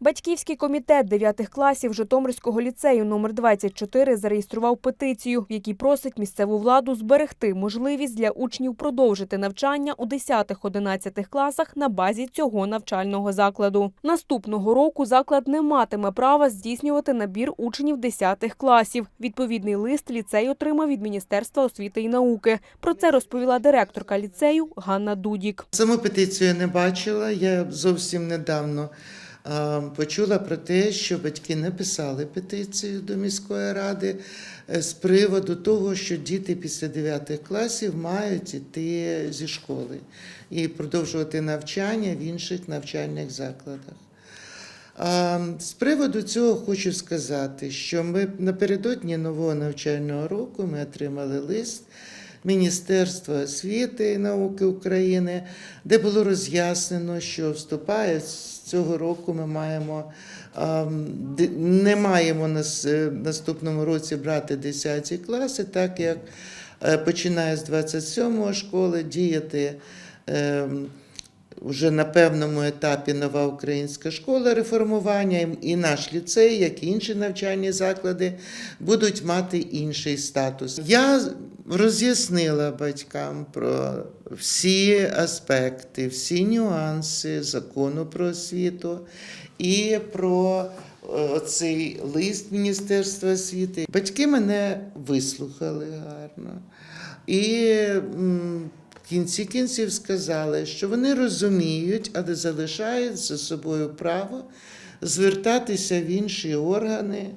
Батьківський комітет 9 класів Житомирського ліцею номер 24 зареєстрував петицію, в якій просить місцеву владу зберегти можливість для учнів продовжити навчання у 10-11 класах на базі цього навчального закладу. Наступного року заклад не матиме права здійснювати набір учнів 10 класів. Відповідний лист ліцей отримав від Міністерства освіти і науки. Про це розповіла директорка ліцею Ганна Дудік. Саму петицію не бачила. Я зовсім недавно почула про те, що батьки написали петицію до міської ради е, з приводу того, що діти після 9 класів мають іти зі школи і продовжувати навчання в інших навчальних закладах. З приводу цього хочу сказати, що ми напередодні нового навчального року ми отримали лист Міністерства освіти і науки України, де було роз'яснено, що вступає з цього року ми маємо. Не маємо на наступному році брати 10 класи, так як е, починає з 27-го школи діяти ем, вже на певному етапі нова українська школа реформування, і наш ліцей, як і інші навчальні заклади, будуть мати інший статус. Я роз'яснила батькам про всі аспекти, всі нюанси закону про освіту і про е, цей лист Міністерства освіти. Батьки мене вислухали гарно. І в кінці кінців сказали, що вони розуміють, але залишають за собою право звертатися в інші органи,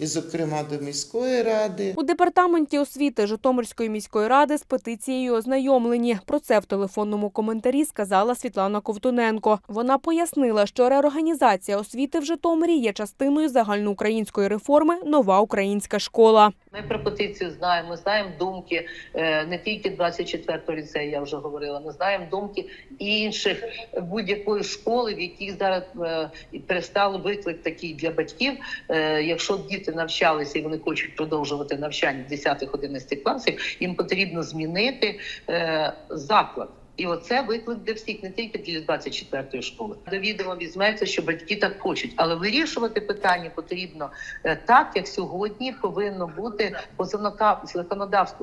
і, зокрема, до міської ради. У департаменті освіти Житомирської міської ради з петицією ознайомлені. Про це в телефонному коментарі сказала Світлана Ковтуненко. Вона пояснила, що реорганізація освіти в Житомирі є частиною загальноукраїнської реформи Нова українська школа. Ми про петицію знаємо, знаємо думки е, не тільки 24-го ліцею, я вже говорила, ми знаємо думки інших будь-якої школи, в яких зараз е, перестали виклик такий для батьків. Е, Якщо діти навчалися і вони хочуть продовжувати навчання в 10-11 класів, їм потрібно змінити е, заклад. І оце виклик для всіх, не тільки для 24-ї школи. До відома візьметься, що батьки так хочуть, але вирішувати питання потрібно е, так, як сьогодні повинно бути по.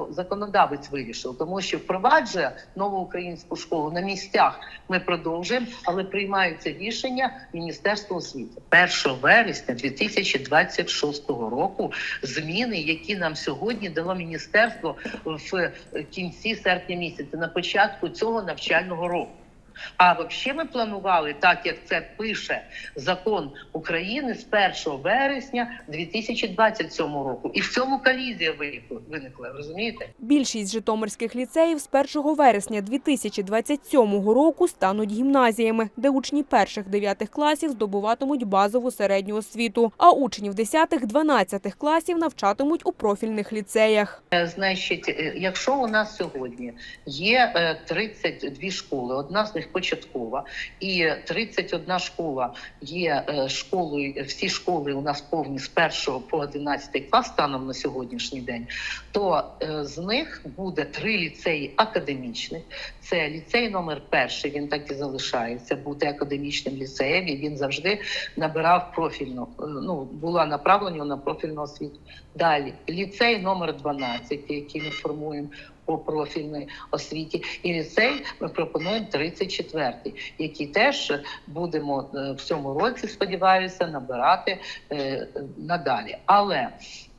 Законодавець вирішив, тому що впроваджує нову українську школу на місцях. Ми продовжуємо, але приймаються рішення Міністерства освіти 1 вересня 2026 року. Зміни, які нам сьогодні дало міністерство в кінці серпня місяця, на початку цього навчального року. А взагалі ми планували, так як це пише закон України з 1 вересня 2027 року. І в цьому колізія виникла, розумієте? Більшість житомирських ліцеїв з 1 вересня 2027 року стануть гімназіями, де учні перших 9 класів здобуватимуть базову середню освіту, а учнів 10-12 класів навчатимуть у профільних ліцеях. Е, Значить, е, якщо у нас сьогодні є е, 32 школи, одна з них початкова, і 31 школа є е, школою, всі школи у нас повні з 1 по 11 клас станом на сьогоднішній день, то е, з них буде три ліцеї академічних. Це ліцей номер перший, він так і залишається бути академічним ліцеєм, і він завжди набирав профільну, е, ну була направлення на профільну освіту. Далі ліцей номер 12, який ми формуємо по профільній освіті, і ліцей ми пропонуємо 34-й, який теж будемо е, в цьому році, сподіваюся, набирати е, надалі. Але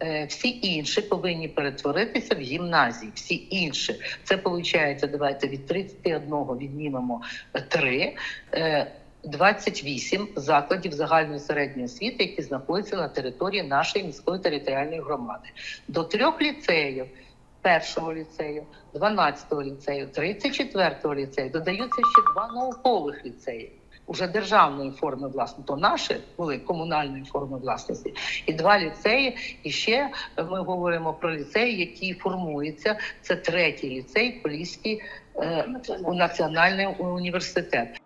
е, всі інші повинні перетворитися в гімназії. Всі інші це виходить, давайте від 31 віднімемо 3. Е, 28 закладів загальної середньої освіти, які знаходяться на території нашої міської територіальної громади, до трьох ліцеїв. Першого ліцею, 12-го ліцею, 34-го ліцею додаються ще два наукових ліцеї. Уже державної форми власності, то наші були комунальної форми власності, і два ліцеї. І ще ми говоримо про ліцей, який формується. Це третій ліцей, Поліський е, національний університет.